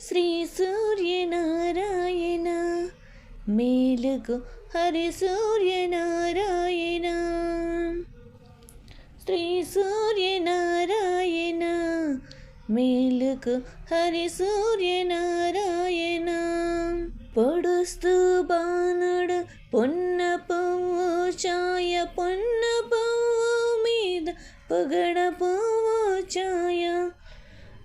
శ్రీ సూర్యనారాయణ. మేలుకు హరి సూర్యనారాయణ. శ్రీ సూర్యనారాయణ. మేలుకు హరి సూర్యనారాయణ. పొడుస్తూ బాణడు పొన్న పువ్వు ఛాయ పొన్న పువ్వు మీద పొగడ పువ్వు ఛాయ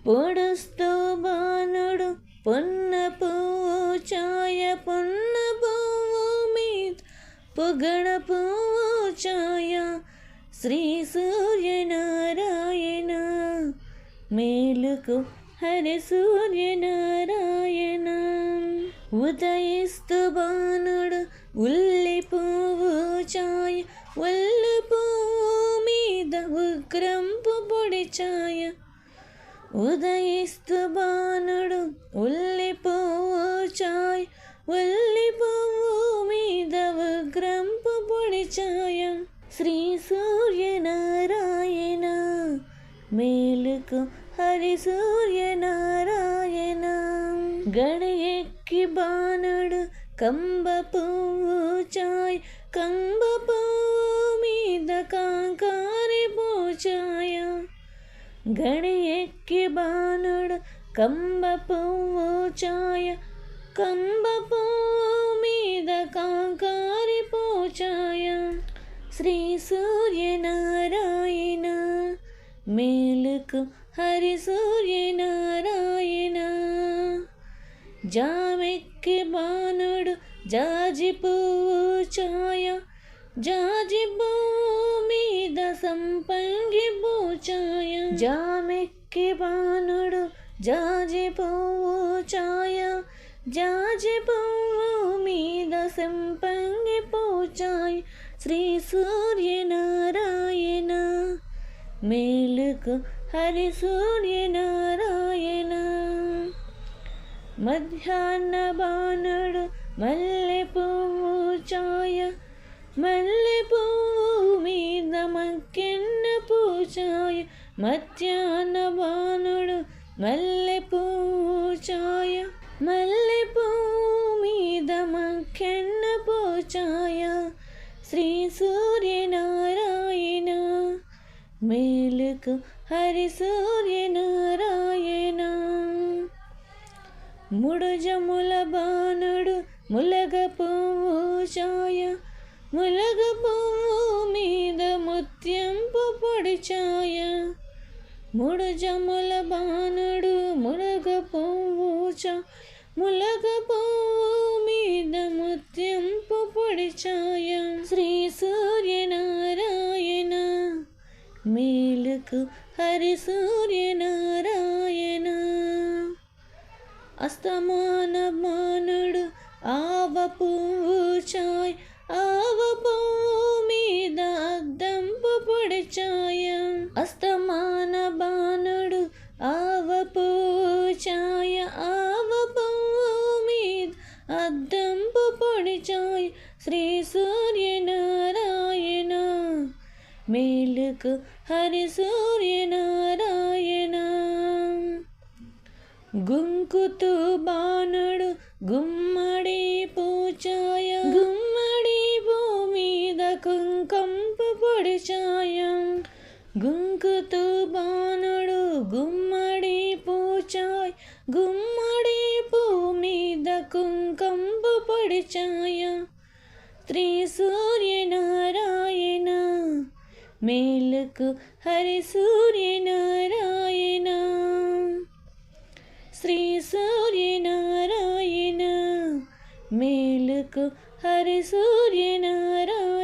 పొడుస్తూ బాణుడు పొన్న పువ్వు ఛాయ పొన్న పువ్వు మీద. పొగడ పువ్వు ఛాయ శ్రీ సూర్యనారాయణ. మేలుకు హరి సూర్యనారాయణ. ఉదయిస్తు బాణుడు ఉల్లి పువ్వు ఛాయ ఉల్లి పువ్వు మీద. ఉగ్రంపు పొడి ఛాయ ఉదయిస్తు బాణుడు ఉల్లి పువ్వు ఛాయ ఉల్లి పువ్వు మీద ఉగ్రంపు పొడి ఛాయ శ్రీ సూర్యనారాయణ మేలుకు హరి సూర్యనారాయణ గడియెక్కి బాణుడు కంబ పువ్వు ఛాయ్ కంబ పువ్వు మీద కాంకారి పూచాయ గడియెక్కి బాణుడు కంబ పువ్వు ఛాయ కంబ పువ్వు మీద కాంకారి పూచాయ శ్రీ సూర్యనారాయణ మేలుకు హరి సూర్యనారాయణ జామెక్కి బాణుడు జాజి పువ్వు ఛాయ జాజి పువ్వు మీద సంపంగి పూచాయ జామెక్కి చిక్కి బాణుడు జాజి పువ్వు ఛాయ జాజి పువ్వు మీద సంపంగి పూచాయ. శ్రీ సూర్యనారాయణ మేలుకు హరి సూర్యనారాయణ మధ్యాహ్న బాణుడు మల్లె పువ్వు ఛాయ మల్లె పువ్వు మీద మక్కెన్న పూచాయ. మధ్యాహ్న బాణుడు మల్లె పువ్వు ఛాయ మల్లె మీద మక్కెన్న పూచాయ. శ్రీ సూర్యనారాయణ మేలుకు హరి సూర్యనారాయణ. ముడుజముల బాణుడు ములగ పువ్వు ఛాయ ములగ పువ్వు మీద ముత్యంపు పొడి మూడు జముల బాణుడు మురగ పువ్వుచ ములగ పువ్వు మీద ముత్యంపు పొడి ఛాయ శ్రీ సూర్యనారాయణ మేలుకు హరి సూర్యనారాయణ. అస్తమాన మానుడు ఆవ పువ్వు ఛాయ్ ఆవ పువ్వు మీద అద్దంపు పొడి ఛాయ పొడి ఛాయ శ్రీ సూర్యనారాయణ మేలుకు హరి సూర్యనారాయణ గుంకుతూ బాణుడు గుమ్మడి పూచాయ గుమ్మడి భూమీద కుంకంపు పొడిచాయ గుంకుతూ బాణుడు గుమ్మడి పూచాయ్ గుమ్మడి భూమీద కుంకంపు పొడి ఛాయ శ్రీ సూర్యనారాయణ మేలుకు హరి సూర్యనారాయణ శ్రీ సూర్యనారాయణ మేలుకు హరి సూర్యనారాయణ